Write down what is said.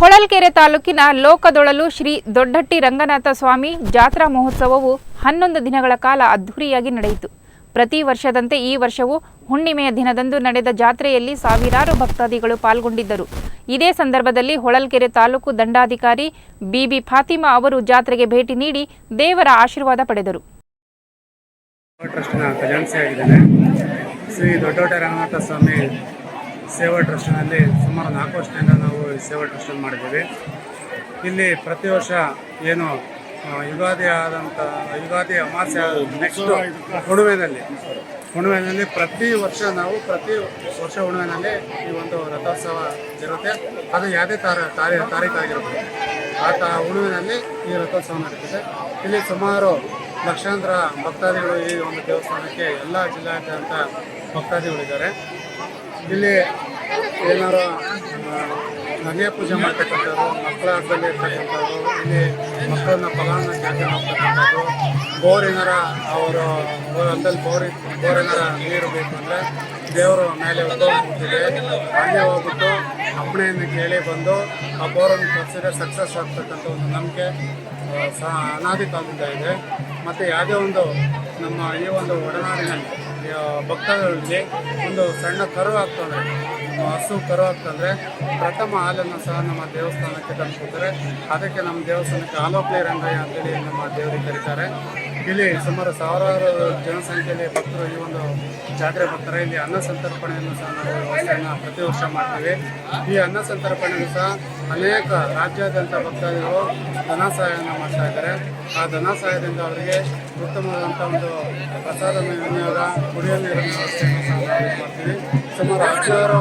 ಹೊಳಲ್ಕೆರೆ ತಾಲೂಕಿನ ಲೋಕದೊಳಲು ಶ್ರೀ ದೊಡ್ಡಟ್ಟಿ ರಂಗನಾಥ ಸ್ವಾಮಿ ಜಾತ್ರಾ ಮಹೋತ್ಸವವು ಹನ್ನೊಂದು ದಿನಗಳ ಕಾಲ ಅದ್ಧೂರಿಯಾಗಿ ನಡೆಯಿತು. ಪ್ರತಿ ವರ್ಷದಂತೆ ಈ ವರ್ಷವೂ ಹುಣ್ಣಿಮೆಯ ದಿನದಂದು ನಡೆದ ಜಾತ್ರೆಯಲ್ಲಿ ಸಾವಿರಾರು ಭಕ್ತಾದಿಗಳು ಪಾಲ್ಗೊಂಡಿದ್ದರು. ಇದೇ ಸಂದರ್ಭದಲ್ಲಿ ಹೊಳಲ್ಕೆರೆ ತಾಲೂಕು ದಂಡಾಧಿಕಾರಿ ಬಿಬಿ ಫಾತಿಮಾ ಅವರು ಜಾತ್ರೆಗೆ ಭೇಟಿ ನೀಡಿ ದೇವರ ಆಶೀರ್ವಾದ ಪಡೆದರು. ಶ್ರೀ ದೊಡ್ಡೋಟ ರಂಗನಾಥ ಸ್ವಾಮಿ ಸೇವಾ ಟ್ರಸ್ಟ್ನಲ್ಲಿ ಸುಮಾರು ನಾಲ್ಕು ವರ್ಷದಿಂದ ನಾವು ಸೇವಾ ಟ್ರಸ್ಟನ್ನು ಮಾಡಿದ್ದೀವಿ. ಇಲ್ಲಿ ಪ್ರತಿ ವರ್ಷ ಏನು ಯುಗಾದಿ ಆದಂಥ ಯುಗಾದಿ ಅಮಾವಾಸ್ಯೆ ನೆಕ್ಸ್ಟ್ ಹುಣ್ಣಿಮೆಯಲ್ಲಿ ಹುಣ್ಣಿಮೆಯಲ್ಲಿ ಪ್ರತಿ ವರ್ಷ ನಾವು, ಪ್ರತಿ ವರ್ಷ ಹುಣ್ಣಿಮೆಯಲ್ಲಿ ಈ ಒಂದು ರಥೋತ್ಸವ ಇರುತ್ತೆ. ಅದು ಯಾವುದೇ ತಾರ, ತಾರೀ ತಾರೀಕಾಗಿರ್ಬೋದು ಆ ತ ಹುಣ್ಣಿಮೆಯಲ್ಲಿ ಈ ರಥೋತ್ಸವ ನಡೀತದೆ. ಇಲ್ಲಿ ಸುಮಾರು ಲಕ್ಷಾಂತರ ಭಕ್ತಾದಿಗಳು ಈ ಒಂದು ದೇವಸ್ಥಾನಕ್ಕೆ ಎಲ್ಲ ಜಿಲ್ಲಾದ್ಯಂತ ಭಕ್ತಾದಿಗಳಿದ್ದಾರೆ. ಇಲ್ಲಿ ಏನಾರ ನಗೆ ಪೂಜೆ ಮಾಡ್ತಕ್ಕಂಥವ್ರು, ಮಕ್ಕಳ ಹಬ್ಬದಲ್ಲಿ ಇರ್ತಕ್ಕಂಥದ್ದು ಇಲ್ಲಿ ಮಕ್ಕಳನ್ನ ಫಲಾನ ಜಾತಿ ಮಾಡ್ತಕ್ಕಂಥದ್ದು ಬೋರ್ ಏನಾರ ಅವರು ಹೊಲದಲ್ಲಿ ಬೋರ್ ಬೋರ್ ಏನಾರ ನೀರು ಬೇಕು ಅಂದರೆ ದೇವರು ಮೇಲೆ ಹೋಗ್ಬಿಟ್ಟಿದೆ ಹಾಗೆ ಹೋಗ್ಬಿಟ್ಟು ಅಪ್ಪಣೆಯನ್ನು ಕೇಳಿ ಬಂದು ಆ ಬೋರನ್ನು ತರಿಸಿದ್ರೆ ಸಕ್ಸಸ್ ಆಗ್ತಕ್ಕಂಥ ಒಂದು ನಂಬಿಕೆ ಸಹ ಅನಾದಿ ಕಾಲದಿಂದ ಇದೆ ಮತ್ತು ಯಾವುದೇ ಒಂದು ನಮ್ಮ ಈ ಒಂದು ಒಡನಾಡಿನಲ್ಲಿ ಆ, ಭಕ್ತಗಳಲ್ಲಿ ಒಂದು ಸಣ್ಣ ಕರು ಆಗ್ತಂದ್ರೆ ಆ, ಹಸು ಕರು ಆಗ್ತಂದ್ರೆ ಪ್ರಥಮ ಹಾಲನ್ನು ಸಹ ನಮ್ಮ ದೇವಸ್ಥಾನಕ್ಕೆ ತಂದುಕೊಡ್ತಾರೆ ಅದಕ್ಕೆ ನಮ್ಮ ದೇವಸ್ಥಾನಕ್ಕೆ ಆಲೋಪ್ಲೆ ರಂಗಯ್ಯ ಅಂತೇಳಿ ನಮ್ಮ ದೇವರಿಗೆ ಕರೀತಾರೆ. ಇಲ್ಲಿ ಸುಮಾರು ಸಾವಿರಾರು ಜನಸಂಖ್ಯೆಯಲ್ಲಿ ಭಕ್ತರು ಈ ಒಂದು ಜಾತ್ರೆ ಬರ್ತಾರೆ. ಇಲ್ಲಿ ಅನ್ನ ಸಂತರ್ಪಣೆಯನ್ನು ಸಹ ನಾವು ಪ್ರತಿ ವರ್ಷ ಮಾಡ್ತೀವಿ. ಈ ಅನ್ನ ಸಂತರ್ಪಣೆಯನ್ನು ಸಹ ಅನೇಕ ರಾಜ್ಯಾದ್ಯಂತ ಭಕ್ತಾದಿಗಳು ಧನ ಸಹಾಯವನ್ನು ಮಾಡ್ತಾ ಇದ್ದಾರೆ. ಆ ಧನ ಸಹಾಯದಿಂದ ಅವರಿಗೆ ಉತ್ತಮವಾದಂಥ ಒಂದು ಪ್ರಸಾದ ವಿನಿಯೋಗ ಕುಡಿಯುವ ನೀರಿನ ವ್ಯವಸ್ಥೆಯನ್ನು ಸಹ ಮಾಡ್ತೀವಿ. ಸುಮಾರು ಹದಿನಾರು